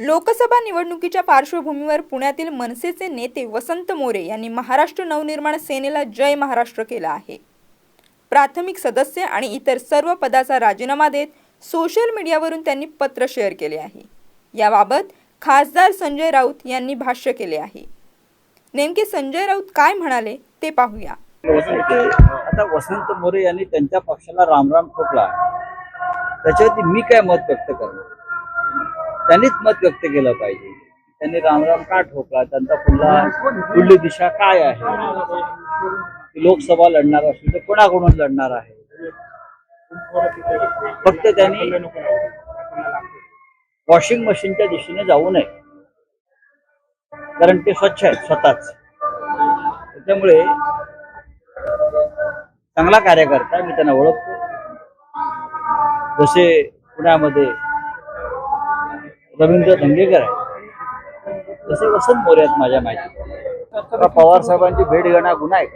लोकसभा निवडणुकीच्या पार्श्वभूमीवर पुण्यातील मनसेचे नेते वसंत मोरे यांनी महाराष्ट्र नवनिर्माण सेनेला जय महाराष्ट्र केला आहे. प्राथमिक सदस्य आणि इतर सर्व पदाचा राजीनामा देत सोशल मीडियावरून त्यांनी पत्र शेअर केले आहे. याबाबत खासदार संजय राऊत यांनी भाष्य केले आहे. नेमके संजय राऊत काय म्हणाले ते पाहूया. आता वसंत मोरे यांनी त्यांच्या पक्षाला रामराम ठोकला. त्याच्यावरती मी काय मत व्यक्त करणार? त्यांनीच मत व्यक्त केलं पाहिजे. त्यांनी रामराम का ठोकला? त्यांचा पुन्हा पुढली दिशा काय आहे? लोकसभा लढणार असेल तर कोणाकडून लढणार आहे? फक्त त्यांनी वॉशिंग मशीनच्या दिशेने जाऊ नये. कारण ते स्वच्छ आहेत स्वतःच. त्याच्यामुळे चांगला कार्यकर्ता मी त्यांना ओळखतो. जसे पुण्यामध्ये रवींद्र धंगेकर आहे. तसे वसंत मोरे आहेत माझ्या माहिती. पवार साहेबांची भेट घेणं गुन्हा आहे.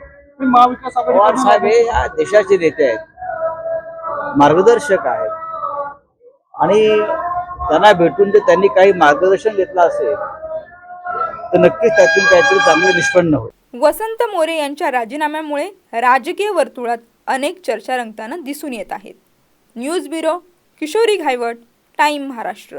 महाविकास पवार साहेब हे या देशाचे नेते आहेत. मार्गदर्शक आहेत. आणि त्यांना भेटून जर त्यांनी काही मार्गदर्शन घेतलं असेल तर नक्कीच त्यातून काहीतरी चांगलं निष्पन्न होईल. वसंत मोरे यांच्या राजीनाम्यामुळे राजकीय वर्तुळात अनेक चर्चा रंगताना दिसून येत आहेत. News bureau Kishori Ghaywat time Maharashtra.